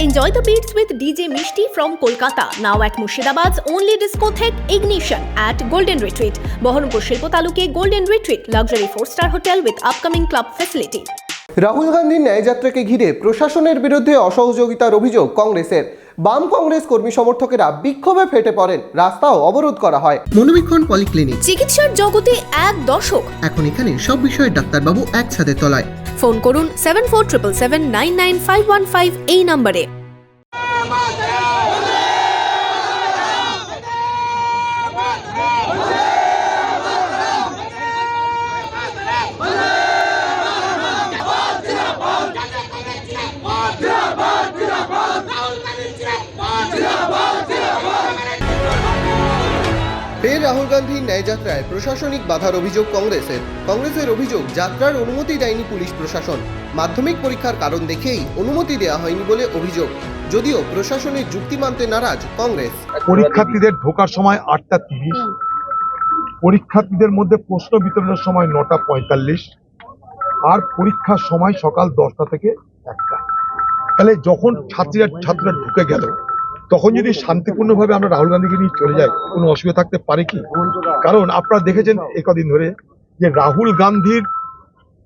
Enjoy the beats with DJ Mishti from Kolkata. Now at Murshidabad's only discotheque Ignition at Golden Retreat. Bohormpur Shilpo Taluke Golden Retreat. Luxury 4-star hotel with upcoming club facility. Rahul গান্ধীর ন্যায়যাত্রাকে ঘিরে প্রশাসনের বিরুদ্ধে অসহযোগিতার অভিযোগ কংগ্রেসের বাম কংগ্রেস কর্মী সমর্থকেরা বিক্ষোভে ফেটে পড়েন রাস্তাও অবরোধ করা হয় মনোবীক্ষণ পলিক্লিনিক চিকিৎসার জগতে এক দশক এখন এখানে সব বিষয়ে ডাক্তারবাবু একসাথে তলায় ফোন করুন seven four triple seven nine nine five one five এই নম্বরে। ফের রাহুল গান্ধীর ন্যায়যাত্রায় প্রশাসনিক বাধার অভিযোগ কংগ্রেসের। কংগ্রেসের অভিযোগ, যাত্রার অনুমতি দেয়নি পুলিশ প্রশাসন। মাধ্যমিক পরীক্ষার কারণ দেখেই অনুমতি দেওয়া হয়নি বলে অভিযোগ। যদিও প্রশাসনের যুক্তি মানতে নারাজ কংগ্রেস। পরীক্ষার্থীদের ঢোকার সময় আটটা তিরিশ। পরীক্ষার্থীদের মধ্যে প্রশ্ন বিতরণের সময় নটা পঁয়তাল্লিশ। আর পরীক্ষার সময় সকাল দশটা থেকে একটা। তাহলে যখন ছাত্রীরা ছাত্ররা ঢুকে গেল তখন যদি শান্তিপূর্ণভাবে আমরা রাহুল গান্ধীকে নিয়ে চলে যাই কোনো অসুবিধা থাকতে পারে কি? কারণ আপনারা দেখেছেন একদিন ধরে যে রাহুল গান্ধীর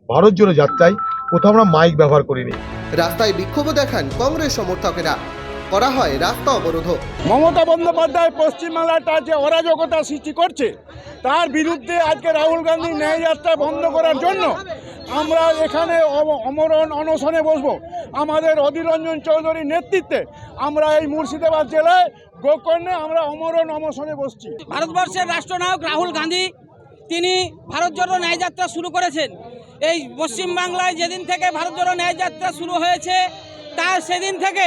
ভারত জোড়ো যাত্রায় কোথাও আমরা মাইক ব্যবহার করিনি। রাস্তায় বিক্ষোভ দেখান কংগ্রেস সমর্থকেরা। করা হয় রাস্তা অবরোধ। মমতা বন্দ্যোপাধ্যায় পশ্চিমবাংলাটা যে অরাজকতা সৃষ্টি করছে তার বিরুদ্ধে আজকে রাহুল গান্ধী ন্যায়যাত্রা বন্ধ করার জন্য আমরা এখানে অম- অমরণ অনশনে বসবো। আমাদের অধীররঞ্জন চৌধুরীর নেতৃত্বে আমরা এই মুর্শিদাবাদ জেলায় গোকর্ণে আমরা অমরণ অনশনে বসছি। ভারতবর্ষের রাষ্ট্রনায়ক রাহুল গান্ধী, তিনি ভারত জড়ো ন্যায়যাত্রা শুরু করেছেন। এই পশ্চিমবাংলায় যেদিন থেকে ভারত জোড়ো ন্যায়যাত্রা শুরু হয়েছে, তার সেদিন থেকে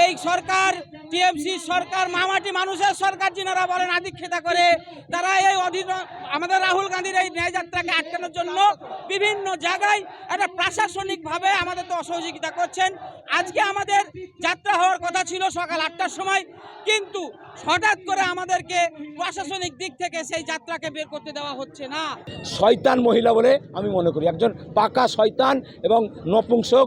এই সরকার, টিএমসি সরকার, মামাটি মানুষের সরকার যিনারা বলেন আদিক্ষেতা করে, তারা এই অধীন আমাদের রাহুল গান্ধীর এই ন্যায়যাত্রাকে আটকানোর জন্য বিভিন্ন জায়গায় একটা প্রশাসনিকভাবে আমাদের তো অসহযোগিতা করছেন। আজকে আমাদের যাত্রা হওয়ার কথা ছিল সকাল আটটার সময়, কিন্তু হঠাৎ করে আমাদেরকে প্রশাসনিক দিক থেকে সেই যাত্রাকে বের করতে দেওয়া হচ্ছে না। শয়তান মহিলা বলে আমি মনে করি। একজন পাকা শয়তান এবং নপুংসক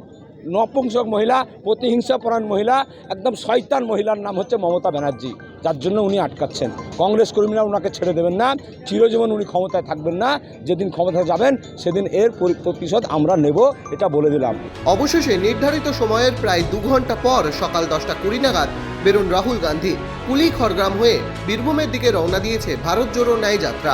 নপুংসক মহিলা প্রতিহিংসাপরায়ণ মহিলা, একদম শয়তান মহিলার নাম হচ্ছে মমতা ব্যানার্জি। যার জন্য উনি আটকাচ্ছেন। কংগ্রেস কর্মীরা ওনাকে ছেড়ে দেবেন না। চিরজীবন উনি ক্ষমতায় থাকবেন না। যেদিন ক্ষমতায় যাবেন, সেদিন এর প্রতিশোধ আমরা নেব, এটা বলে দিলাম। অবশেষে নির্ধারিত সময়ের প্রায় দু ঘণ্টা পর সকাল দশটা কুড়ি নাগাদ বেরুন রাহুল গান্ধী। কুলি খড়গ্রাম হয়ে বীরভূমের দিকে রওনা দিয়েছে ভারত জোড়ো ন্যায় যাত্রা।